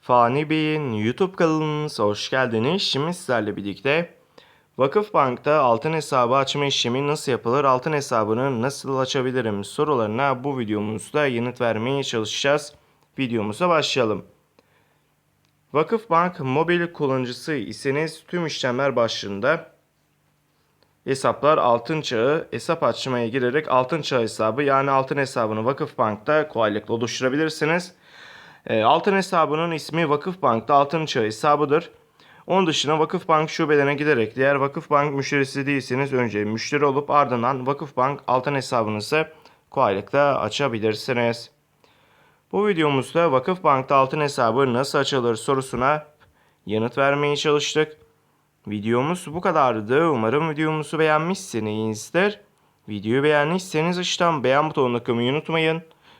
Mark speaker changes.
Speaker 1: Fani Bey'in YouTube kanalımıza hoş geldiniz. Şimdi sizlerle birlikte Vakıfbank'ta altın hesabı açma işlemi nasıl yapılır, altın hesabını nasıl açabilirim sorularına bu videomuzda yanıt vermeye çalışacağız. Videomuza başlayalım. Vakıfbank mobil kullanıcısı iseniz tüm işlemler başlığında hesaplar altın çağı hesap açmaya girerek altın çağı hesabı yani altın hesabını Vakıfbank'ta kolaylıkla oluşturabilirsiniz. E, altın hesabının ismi Vakıfbank'ta altın çağı hesabıdır. Onun dışında Vakıfbank şubelerine giderek diğer Vakıfbank müşterisi değilseniz önce müşteri olup ardından Vakıfbank altın hesabınızı kolaylıkla açabilirsiniz. Bu videomuzda Vakıfbank'ta altın hesabı nasıl açılır sorusuna yanıt vermeye çalıştık. Videomuz bu kadardı. Umarım videomuzu beğenmişsinizdir. Videoyu beğendiyseniz aşağıdan beğen butonuna kılmayı unutmayın.